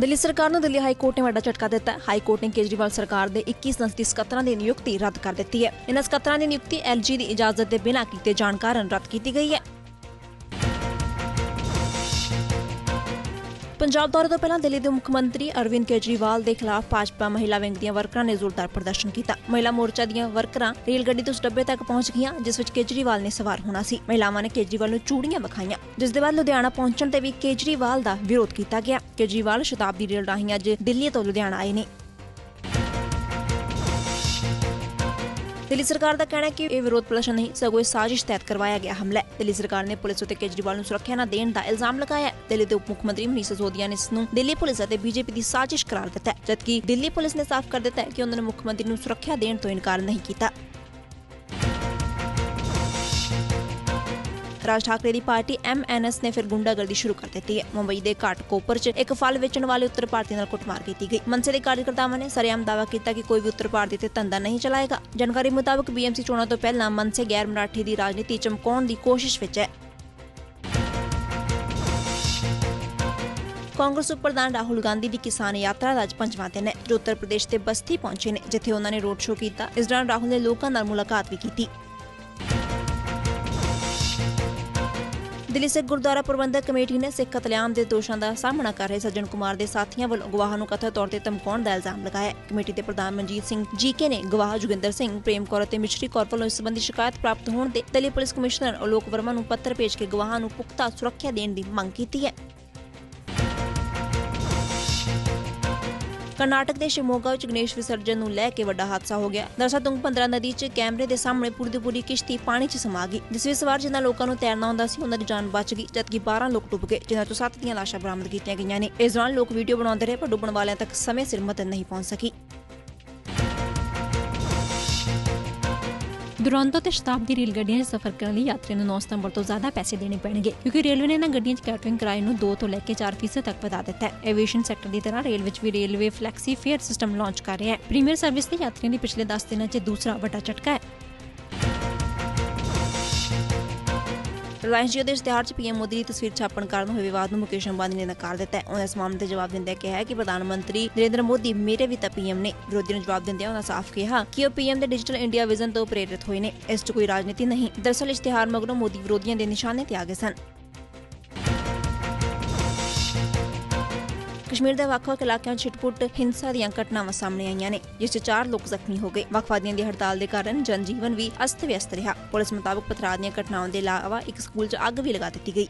ਦਿੱਲੀ ਸਰਕਾਰ ਨੂੰ Delhi high court ਨੇ ਵੱਡਾ ਝਟਕਾ ਦਿੱਤਾ ਹਾਈ ਕੋਰਟ ਨੇ ਕੇਜਰੀਵਾਲ ਸਰਕਾਰ ਦੇ 21 ਸੰਸਦੀ ਸਕੱਤਰਾਂ ਦੀ ਨਿਯੁਕਤੀ ਰੱਦ ਕਰ ਦਿੱਤੀ ਹੈ। ਇਹਨਾਂ ਸਕੱਤਰਾਂ ਦੀ ਨਿਯੁਕਤੀ ਐਲਜੀ ਦੀ ਇਜਾਜ਼ਤ ਦੇ ਬਿਨਾਂ ਕੀਤੇ ਜਾਣ ਕਾਰਨ ਰੱਦ ਕੀਤੀ ਗਈ ਹੈ। ਪੰਜਾਬ ਦੌਰੇ ਤੋਂ ਪਹਿਲਾਂ ਦਿੱਲੀ ਦੇ ਮੁੱਖ ਮੰਤਰੀ ਅਰਵਿੰਦ ਕੇਜਰੀਵਾਲ ਦੇ ਖਿਲਾਫ ਭਾਜਪਾ ਮਹਿਲਾ ਵਿੰਗ ਦੀਆਂ ਵਰਕਰਾਂ ਨੇ ਜ਼ੋਰਦਾਰ ਪ੍ਰਦਰਸ਼ਨ ਕੀਤਾ। ਮਹਿਲਾ ਮੋਰਚਾ ਦੀਆਂ ਵਰਕਰਾਂ ਰੇਲ ਗੱਡੀ ਤੋਂ ਉਸ ਡੱਬੇ ਤੱਕ ਪਹੁੰਚ ਗਈਆਂ, ਜਿਸ ਵਿੱਚ ਕੇਜਰੀਵਾਲ ਨੇ ਸਵਾਰ ਹੋਣਾ ਸੀ। ਮਹਿਲਾਵਾਂ ਨੇ ਕੇਜਰੀਵਾਲ ਨੂੰ ਚੂੜੀਆਂ ਵਿਖਾਈਆਂ, ਜਿਸ ਦੇ ਬਾਅਦ ਲੁਧਿਆਣਾ ਪਹੁੰਚਣ ਤੇ ਵੀ ਕੇਜਰੀਵਾਲ ਦਾ ਵਿਰੋਧ ਕੀਤਾ ਗਿਆ। ਕੇਜਰੀਵਾਲ ਸ਼ਤਾਬਦੀ ਰੇਲ ਰਾਹੀਂ ਅੱਜ ਦਿੱਲੀ ਤੋਂ ਲੁਧਿਆਣਾ ਆਏ ਨੇ। ਦਿੱਲੀ ਸਰਕਾਰ ਦਾ ਕਹਿਣਾ ਹੈ ਕਿ ਇਹ ਵਿਰੋਧ ਪ੍ਰਦਰਸ਼ਨ ਨਹੀਂ, ਸਗੋਂ ਇਹ ਸਾਜ਼ਿਸ਼ ਤਹਿਤ ਕਰਵਾਇਆ ਗਿਆ ਹਮਲਾ ਹੈ। ਦਿੱਲੀ ਸਰਕਾਰ ਨੇ ਪੁਲਿਸ ਉਤੇ ਕੇਜਰੀਵਾਲ ਨੂੰ ਸੁਰੱਖਿਆ ਨਾ ਦੇਣ ਦਾ ਇਲਜ਼ਾਮ ਲਗਾਇਆ ਹੈ। ਦਿੱਲੀ ਦੇ ਉਪ ਮੁੱਖ ਮੰਤਰੀ ਮਨੀਸ਼ ਸਿਸੋਦੀਆ ਨੇ ਇਸ ਨੂੰ ਦਿੱਲੀ ਪੁਲਿਸ ਅਤੇ ਬੀਜੇਪੀ ਦੀ ਸਾਜ਼ਿਸ਼ ਕਰਾਰ ਦਿੱਤਾ ਹੈ, ਜਦਕਿ ਦਿੱਲੀ ਪੁਲਿਸ ਨੇ ਸਾਫ਼ ਕਰ ਦਿੱਤਾ ਹੈ ਕਿ ਉਹਨਾਂ ਨੇ ਮੁੱਖ ਮੰਤਰੀ ਨੂੰ ਸੁਰੱਖਿਆ ਦੇਣ ਤੋਂ ਇਨਕਾਰ ਨਹੀਂ ਕੀਤਾ। ਰਾਜ ਠਾਕਰੇ ਦੀ ਪਾਰਟੀ ਐਮਐਨਐਸ ਨੇ ਫਿਰ ਗੁੰਡਾਗਰਦੀ ਸ਼ੁਰੂ ਕਰ ਦਿੱਤੀ ਹੈ। ਮੁੰਬਈ ਦੇ ਘਾਟ ਕੋਪਰ 'ਚ ਇੱਕ ਫਲ ਵੇਚਣ ਵਾਲੇ ਉੱਤਰ ਭਾਰਤੀ ਨਾਲ ਕੁੱਟਮਾਰ ਕੀਤੀ ਗਈ। ਮਨਸੇ ਦੇ ਕਾਰਜਕਰਤਾਵਾਂ ਨੇ ਸਰੇਆਮ ਦਾਅਵਾ ਕੀਤਾ ਕਿ ਕੋਈ ਵੀ ਉੱਤਰ ਭਾਰਤੀ ਤੇ ਧੰਦਾ ਨਹੀਂ ਚਲਾਏਗਾ। ਜਾਣਕਾਰੀ ਮੁਤਾਬਕ ਬੀਐਮਸੀ ਚੋਣਾਂ ਤੋਂ ਪਹਿਲਾਂ ਮਨਸੇ ਗੈਰ ਮਰਾਠੀ ਦੀ ਰਾਜਨੀਤੀ ਚਮਕਾਉਣ ਦੀ ਕੋਸ਼ਿਸ਼ ਵਿੱਚ ਹੈ। ਕਾਂਗਰਸ ਉਪ ਪ੍ਰਧਾਨ ਰਾਹੁਲ ਗਾਂਧੀ ਦੀ ਕਿਸਾਨ ਯਾਤਰਾ ਦਾ ਅੱਜ ਪੰਜਵਾਂ ਦਿਨ ਹੈ, ਜੋ ਉੱਤਰ ਪ੍ਰਦੇਸ਼ ਦੇ ਬਸਤੀ ਪਹੁੰਚੇ ਨੇ, ਜਿੱਥੇ ਉਹਨਾਂ ਨੇ ਰੋਡ ਸ਼ੋਅ ਕੀਤਾ। ਇਸ ਦੌਰਾਨ ਰਾਹੁਲ ਨੇ ਲੋਕਾਂ ਨਾਲ ਮੁਲਾਕਾਤ ਵੀ ਕੀਤੀ। ਦਿੱਲੀ ਸਿੱਖ ਗੁਰਦੁਆਰਾ ਪ੍ਰਬੰਧਕ ਕਮੇਟੀ ਨੇ ਸਿੱਖ ਕਤਲੇਆਮ ਦੇ ਦੋਸ਼ਾਂ ਦਾ ਸਾਹਮਣਾ ਕਰ ਰਹੇ ਸੱਜਣ ਕੁਮਾਰ ਦੇ ਸਾਥੀਆਂ ਵੱਲੋਂ ਗਵਾਹਾਂ ਨੂੰ ਕਥਿਤ ਤੌਰ ਤੇ ਧਮਕਾਉਣ ਦਾ ਇਲਜ਼ਾਮ ਲਗਾਇਆ। ਕਮੇਟੀ ਦੇ ਪ੍ਰਧਾਨ ਮਨਜੀਤ ਸਿੰਘ ਜੀਕੇ ਨੇ ਗਵਾਹ ਜੋਗਿੰਦਰ ਸਿੰਘ, ਪ੍ਰੇਮ ਕੌਰ ਅਤੇ ਮਿਸ਼ਰੀ ਕੌਰ ਵੱਲੋਂ ਇਸ ਸੰਬੰਧੀ ਸ਼ਿਕਾਇਤ ਪ੍ਰਾਪਤ ਹੋਣ ਤੇ ਦਿੱਲੀ ਪੁਲਿਸ ਕਮਿਸ਼ਨਰ ਅਲੋਕ ਵਰਮਾ ਨੂੰ ਪੱਤਰ ਭੇਜ ਕੇ ਗਵਾਹਾਂ ਨੂੰ ਪੁਖਤਾ ਸੁਰੱਖਿਆ ਦੇਣ ਦੀ ਮੰਗ ਕੀਤੀ ਹੈ। ਕਰਨਾਟਕ ਦੇ ਸ਼ਿਮੋਗਾ ਵਿੱਚ ਗਣੇਸ਼ ਵਿਸਰਜਨ ਨੂੰ ਲੈ ਕੇ ਵੱਡਾ ਹਾਦਸਾ ਹੋ ਗਿਆ। ਦਰਅਸਲ ਤੁੰਗਭਦਰਾ ਨਦੀ 'ਚ ਕੈਮਰੇ ਦੇ ਸਾਹਮਣੇ ਪੂਰੀ ਦੀ ਪੂਰੀ ਕਿਸ਼ਤੀ ਪਾਣੀ 'ਚ ਸਮਾ ਗਈ, ਜਿਸ ਵਿੱਚ ਸਵਾਰ ਜਿਨ੍ਹਾਂ ਲੋਕਾਂ ਨੂੰ ਤੈਰਨਾ ਹੁੰਦਾ ਸੀ, ਉਹਨਾਂ ਦੀ ਜਾਨ ਬਚ ਗਈ, ਜਦਕਿ 12 ਲੋਕ ਡੁੱਬ ਗਏ, ਜਿਨ੍ਹਾਂ ਚੋਂ 7 ਦੀਆਂ ਲਾਸ਼ਾਂ ਬਰਾਮਦ ਕੀਤੀਆਂ ਗਈਆਂ ਨੇ। ਇਸ ਦੌਰਾਨ ਲੋਕ ਵੀਡੀਓ ਬਣਾਉਂਦੇ ਰਹੇ, ਪਰ ਡੁੱਬਣ ਵਾਲਿਆਂ ਤੱਕ ਸਮੇਂ ਸਿਰ ਮਦਦ ਨਹੀਂ ਪਹੁੰਚ ਸਕੀ। ਦੁਰੰਤੋ ਤੇ ਸ਼ਤਾਬਦੀ ਰੇਲ ਗੱਡੀਆਂ 'ਚ ਸਫ਼ਰ ਕਰਨ ਲਈ ਯਾਤਰੀਆਂ ਨੂੰ 9 ਸਤੰਬਰ ਤੋਂ ਜ਼ਿਆਦਾ ਪੈਸੇ ਦੇਣੇ ਪੈਣਗੇ, ਕਿਉਂਕਿ ਰੇਲਵੇ ਨੇ ਇਹਨਾਂ ਗੱਡੀਆਂ 'ਚ ਕੈਟਰਿੰਗ ਕਿਰਾਏ ਨੂੰ 2 ਤੋਂ ਲੈ ਕੇ 4% ਤੱਕ ਵਧਾ ਦਿੱਤਾ ਹੈ। ਐਵੀਏਸ਼ਨ ਸੈਕਟਰ ਦੀ ਤਰ੍ਹਾਂ ਰੇਲ ਵਿੱਚ ਵੀ railway flexi fare system launch ਕਰ ਰਿਹਾ ਹੈ। ਪ੍ਰੀਮੀਅਰ ਸਰਵਿਸ ਦੇ ਯਾਤਰੀਆਂ ਦੀ ਪਿਛਲੇ 10 ਦਿਨਾਂ 'ਚ ਦੂਸਰਾ ਵੱਡਾ ਝਟਕਾ ਹੈ। ਰਿਲਾਇੰਸ ਜੀਓ ਦੇ ਇਸ਼ਤਿਹਾਰ 'ਚ ਪੀਐਮ ਮੋਦੀ ਦੀ ਤਸਵੀਰ ਛਾਪਣ ਕਾਰਨ ਹੋਏ ਵਿਵਾਦ ਨੂੰ ਮੁਕੇਸ਼ ਅੰਬਾਨੀ ਨੇ ਨਕਾਰ ਦਿੱਤਾ ਹੈ। ਉਹਨਾਂ ਇਸ ਮਾਮਲੇ ਤੇ ਜਵਾਬ ਦਿੰਦਿਆਂ ਕਿਹਾ ਕਿ ਪ੍ਰਧਾਨ ਮੰਤਰੀ ਨਰਿੰਦਰ ਮੋਦੀ ਮੇਰੇ ਵੀ ਤਾਂ ਪੀਐਮ ਨੇ ਵਿਰੋਧੀ ਨੂੰ ਜਵਾਬ ਦਿੰਦਿਆਂ ਉਹਨਾਂ ਸਾਫ਼ ਕਿਹਾ ਕਿ ਉਹ ਪੀਐਮ ਦੇ ਡਿਜੀਟਲ ਇੰਡੀਆ ਵਿਜ਼ਨ ਤੋਂ ਪ੍ਰੇਰਿਤ ਹੋਏ ਨੇ। ਇਸ 'ਚ ਕੋਈ ਰਾਜਨੀਤੀ ਨਹੀਂ। ਦਰਅਸਲ ਇਸ਼ਤਿਹਾਰ ਮਗਰੋਂ ਮੋਦੀ ਵਿਰੋਧੀਆਂ ਦੇ ਨਿਸ਼ਾਨੇ ਤੇ ਆ ਗਏ ਸਨ। ਕਸ਼ਮੀਰ ਦੇ ਵੱਖ-ਵੱਖ ਇਲਾਕਿਆਂ 'ਚ ਛਿਟਪੁੱਟ, ਹਿੰਸਾ ਦੀਆਂ ਘਟਨਾਵਾਂ ਸਾਹਮਣੇ ਆਈਆਂ ਨੇ, ਜਿਸ 'ਚ ਚਾਰ ਲੋਕ ਜ਼ਖਮੀ ਹੋ ਗਏ। ਵੱਖਵਾਦੀਆਂ ਦੀ ਹੜਤਾਲ ਦੇ ਕਾਰਨ ਜਨਜੀਵਨ ਵੀ ਅਸਤ-ਵਿਅਸਤ ਰਿਹਾ। ਪੁਲਿਸ ਮੁਤਾਬਕ ਪਥਰਾਅ ਦੀਆਂ ਘਟਨਾਵਾਂ ਦੇ ਇਲਾਵਾ ਇੱਕ ਸਕੂਲ 'ਚ ਅੱਗ ਵੀ ਲਗਾ ਦਿੱਤੀ ਗਈ।